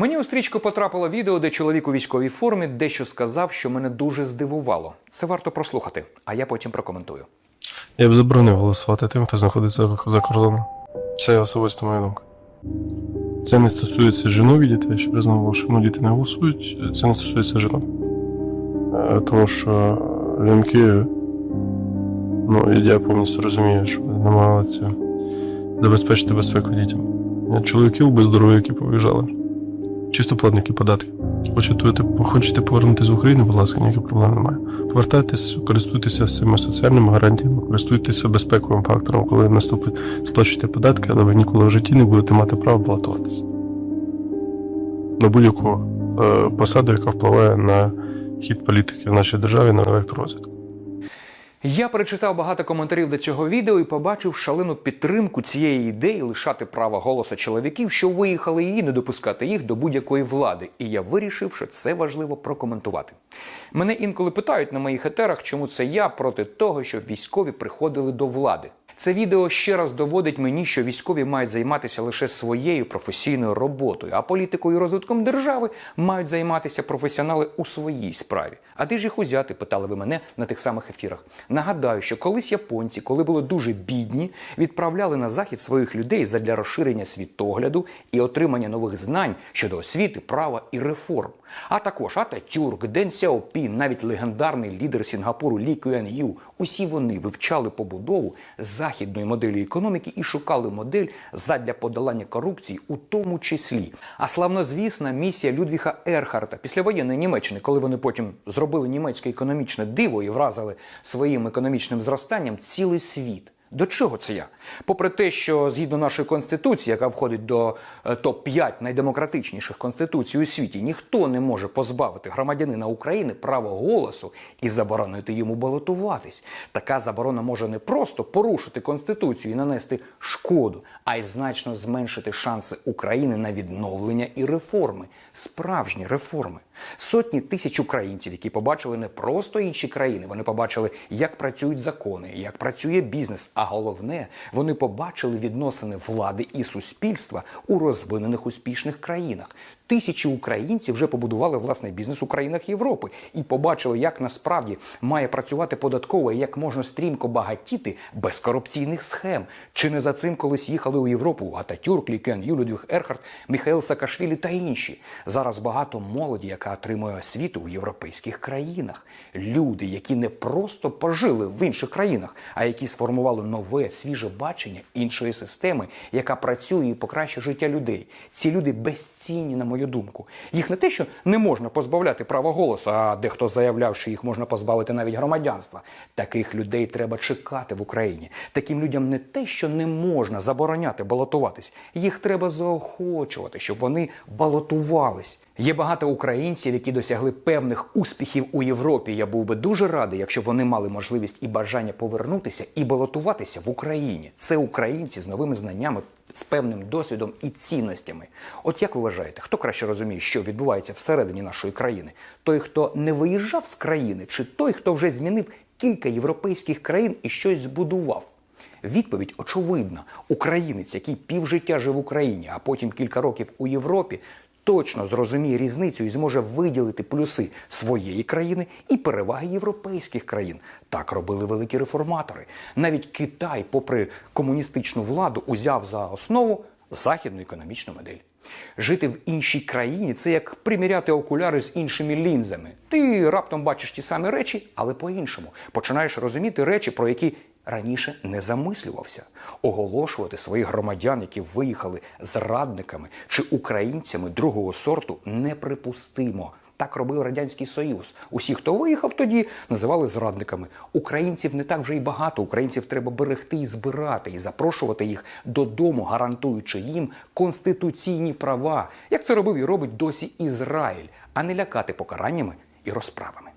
Мені у стрічку потрапило відео, де чоловік у військовій формі дещо сказав, що мене дуже здивувало. Це варто прослухати, а я потім прокоментую. Я б заборонив голосувати тим, хто знаходиться за кордоном. Це особиста моя думка. Це не стосується жінок і дітей, щоб я знову що ну, діти не голосують, це не стосується жінок. Е, Тому що жінки, ну, я повністю розумію, що вони намагаються забезпечити безпеку дітям. Е, Чоловіків без здоров'я, які повиїжджали. Чисто платники податків. Хочете, хочете повернутися в Україну, будь ласка, ніяких проблем немає. Повертайтесь, користуйтеся цими соціальними гарантіями, користуйтеся безпековим фактором, коли наступить, сплачуйте податки, але ви ніколи в житті не будете мати права балотуватися. На будь-яку е, посаду, яка впливає на хід політики в нашій державі на електророзвиток. Я перечитав багато коментарів до цього відео і побачив шалену підтримку цієї ідеї лишати право голосу чоловіків, що виїхали і не допускати їх до будь-якої влади. І я вирішив, що це важливо прокоментувати. Мене інколи питають на моїх етерах, чому це я проти того, щоб військові приходили до влади. Це відео ще раз доводить мені, що військові мають займатися лише своєю професійною роботою, а політикою і розвитком держави мають займатися професіонали у своїй справі. А де ж їх узяти? питали ви мене на тих самих ефірах. Нагадаю, що колись японці, коли були дуже бідні, відправляли на захід своїх людей задля розширення світогляду і отримання нових знань щодо освіти, права і реформ. А також Ататюрк, Ден Сяопін, навіть легендарний лідер Сінгапуру Лі Кюен Ю. Усі вони вивчали побудову західної моделі економіки і шукали модель задля подолання корупції, у тому числі. А славнозвісна місія Людвіха Ерхарта післявоєнної Німеччини, коли вони потім зробили німецьке економічне диво і вразили своїм економічним зростанням цілий світ. До чого це я? Попри те, що згідно нашої конституції, яка входить до е, топ-5 найдемократичніших конституцій у світі, ніхто не може позбавити громадянина України права голосу і заборонити йому балотуватись. Така заборона може не просто порушити конституцію і нанести шкоду, а й значно зменшити шанси України на відновлення і реформи, справжні реформи. Сотні тисяч українців, які побачили не просто інші країни, вони побачили, як працюють закони, як працює бізнес. А головне, вони побачили відносини влади і суспільства у розвинених успішних країнах. Тисячі українців вже побудували власний бізнес у країнах Європи і побачили, як насправді має працювати податково і як можна стрімко багатіти без корупційних схем. Чи не за цим колись їхали у Європу Ататюрк, Лікен, Юлюдвіг Ерхард, Міхаїл Саакашвілі та інші. Зараз багато молоді, яка отримує освіту у європейських країнах. Люди, які не просто пожили в інших країнах, а які сформували нове свіже бачення іншої системи, яка працює і покращує життя людей. Ці люди безцінні, на мою думку. Їх не те, що не можна позбавляти права голосу, а дехто заявляв, що їх можна позбавити навіть громадянства. Таких людей треба чекати в Україні. Таким людям не те, що не можна забороняти балотуватись. Їх треба заохочувати, щоб вони балотувались. Є багато українців, які досягли певних успіхів у Європі. Я був би дуже радий, якщо вони мали можливість і бажання повернутися і балотуватися в Україні. Це українці з новими знаннями, з певним досвідом і цінностями. От як ви вважаєте, хто краще розуміє, що відбувається всередині нашої країни? Той, хто не виїжджав з країни, чи той, хто вже змінив кілька європейських країн і щось збудував? Відповідь очевидна: українець, який півжиття жив в Україні, а потім кілька років у Європі, точно зрозуміє різницю і зможе виділити плюси своєї країни і переваги європейських країн. Так робили великі реформатори. Навіть Китай, попри комуністичну владу, узяв за основу західну економічну модель. Жити в іншій країні це як приміряти окуляри з іншими лінзами. Ти раптом бачиш ті самі речі, але по-іншому. Починаєш розуміти речі, про які раніше не замислювався. Оголошувати своїх громадян, які виїхали зрадниками чи українцями другого сорту, неприпустимо. Так робив Радянський Союз. Усі, хто виїхав тоді, називали зрадниками. Українців не так вже й багато. Українців треба берегти і збирати, і запрошувати їх додому, гарантуючи їм конституційні права, як це робив і робить досі Ізраїль, а не лякати покараннями і розправами.